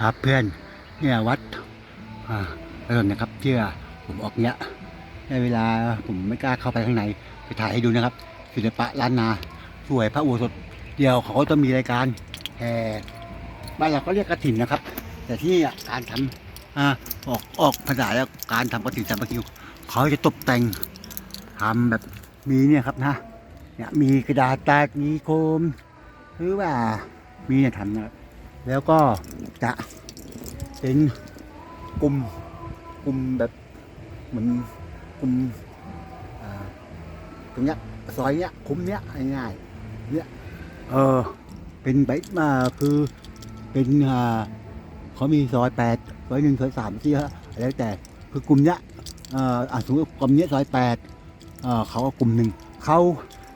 ครับเพื่อนเนี่ยวัดอ่าถนนนะครับเชื่อผมออกเนี้ยในเวลาผมไม่กล้าเข้าไปข้างในไปถ่ายให้ดูนะครับศิลปะล้านนาสวยพระอุโบสถเดียวเขาก็จะมีรายการแห่บ้านเราก็เรียกกระถินนะครับ แต่ที่นี่การทำอออกออกภาษาแล้วการทำกระถินสามัคคีเขาจะตกแต่งทำแบบมีเนี่ยครับนะเนี่ยมีกระดาษตามีโคม หรือว่ามีเนี่ยทำนะครับ แล้วก็จะเป็นกลุ่มกลุ่มแบบเหมือนกลุ่มตรงเนี้ยซอยเนี้ยคุ้มเนี้ยง่ายๆเนี่ยเออเป็นไปมาคือเป็นอ่าเขามีซอยแปดซอยหนึ่งซอยสามที่แล้วแต่คือกลุ่มเนี้ยเอ่ออะสมมติกลุ่มเนี้ยซอยแปดเออเขาก็กลุ่มหนึ่งเขา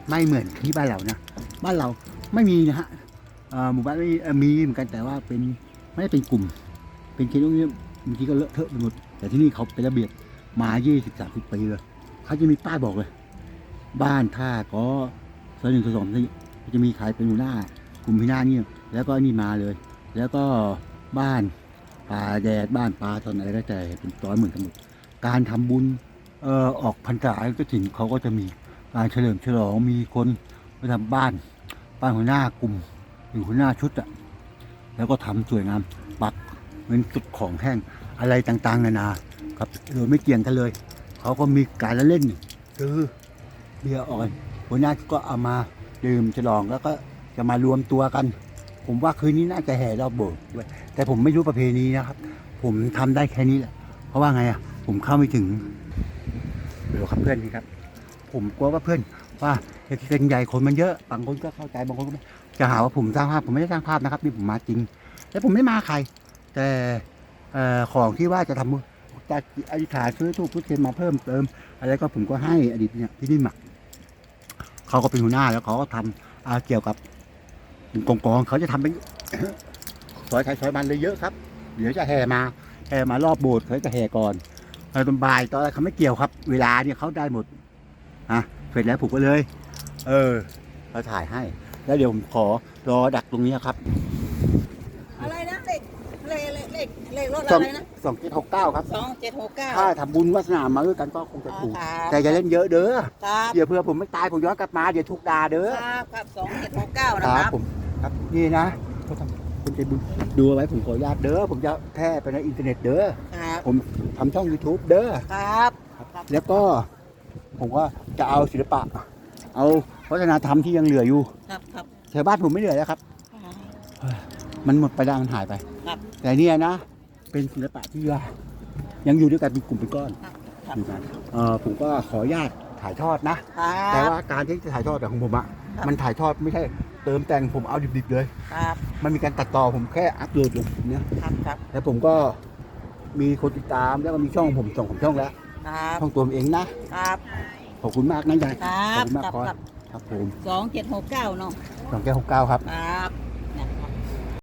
ไม่เหมือนที่บ้านเรานะบ้านเราไม่มีนะฮะ หมู่บ้านไม่มีเหมือนกันแต่ว่าเป็นไม่ได้เป็นกลุ่ม เป็นเคสตรงนี้บางทีก็เลอะเทอะไปหมดแต่ที่นี่เขาเป็นระเบียบมา20 30ปีเลยเขาจะมีป้ายบอกเลย บ้านท่าก็ซอยหนึ่งซอยสองนี่จะมีใครเป็นหัวหน้ากลุ่มพิน้านี่แล้วก็นี่มาเลย แล้วก็บ้านป่าแดดบ้านปลาตอนอะไรก็แต่เป็นต้อยเหมือนกันหมดการทำบุญเอ่อออกพรรษาก็ถึงเขาก็จะมีการเฉลิมฉลองมีคนไปทำบ้านบ้านหัวหน้ากลุ่ม อยู่หัวหน้าชุดอะแล้วก็ทำสวยงามปักเป็นจุดของแห้งอะไรต่างๆ นานาครับโดยไม่เกี่ยงกันเลย เขาก็มีการละเล่นคือเบียร์อ่อนหัวหน้าก็เอามาดื่มฉลองแล้วก็จะมารวมตัวกัน ผมว่าคืนนี้น่าจะแห่รอบโบสถ์แต่ผมไม่รู้ประเพณีนะครับ ผมทำได้แค่นี้แหละ เพราะว่าไงอะผมเข้าไม่ถึงเดี๋ยวครับเพื่อนนี่ครับ ผมกลัวว่าเพื่อนว่า เด็กเป็นใหญ่คนมันเยอะบางคนก็เข้าใจบางคนก็ไม่จะหาว่าผมสร้างภาพผมไม่ได้สร้างภาพนะครับนี่ผมมาจริงและผมไม่มาใคร แต่ของที่ว่าจะทำจะอธิษฐานซื้อทูบพุทธเทียนมาเพิ่มเติม อะไรก็ผมก็ให้อดีตเนี่ยพี่นิ่มอะเขาก็เป็นหัวหน้าแล้วเขาก็ทำอ่าเกี่ยวกับกองกองเขาจะทำเป็นซอยไทยซอยมันเลยเยอะครับ เดี๋ยวจะแห่มาแห่มารอบโบสถ์เขาจะแห่ก่อนตอนบ่ายตอนอะไรเขาไม่เกี่ยวครับ เวลาเนี่ยเขาได้หมดอะเสร็จแล้วผมก็เลย เออเราถ่ายให้ แล้วเดี๋ยวผมขอรอดักตรงนี้ครับอะไรนะเลขเลขเลขเลขเลขรถสองอะไรนะสองเจ็ดหกเก้าครับสองเจ็ดหกเก้า ถ้าทำบุญวาสนามาด้วยกันก็คงจะถูกครับ แต่อย่าเล่นเยอะเด้อครับเดี๋ยวเพื่อผมไม่ตายผมย้อนกลับมาเดี๋ยวถูกด่าเด้อครับครับสองเจ็ดหกเก้าคนะรัคบรับผมครับนี่นะเขาทำคุณใจบุญดูเอาไว้ผมขออนุญาตเด้อผมจะแพร่ไปในอินเทอร์เน็ตเด้อครับผมทำช่อง YouTube เด้อ ครับแล้วก็ผมว่าจะเอาศิลปะ เอาวัฒนธรรมที่ยังเหลืออยู่ครับครับชาวบ้านผมไม่เหลือแล้วครับ มันหมดไปแล้วมันหายไป ครับแต่เนี่ยนะ เป็นศิลปะที่ว่ายังอยู่ด้วยกันเป็นกลุ่มเป็นก้อนครับอยู่กันเอ่อผมก็ขออนุญาตถ่ายทอดนะครัแต่บว่าการที่จะถ่ายทอดแบบของผมอะครับมันถ่ายทอดไม่ใช่เติมแต่งผมเอาดิบๆเลย ครับ มันมีการตัดต่อผมแค่อัพโหลดลงเนี่ยครับครับแล้วผมก็มีคนติดตามแล้วก็มีช่องผมสองของช่องแล้วครับช่องตัวผมเองนะครับ ขอบคุณมากนะยาย ครัขอบบคุณมากครับคอยครับครับผมสองเจ็ดหกเก้าเนาะสองแก้วหกเก้าครับ ครับ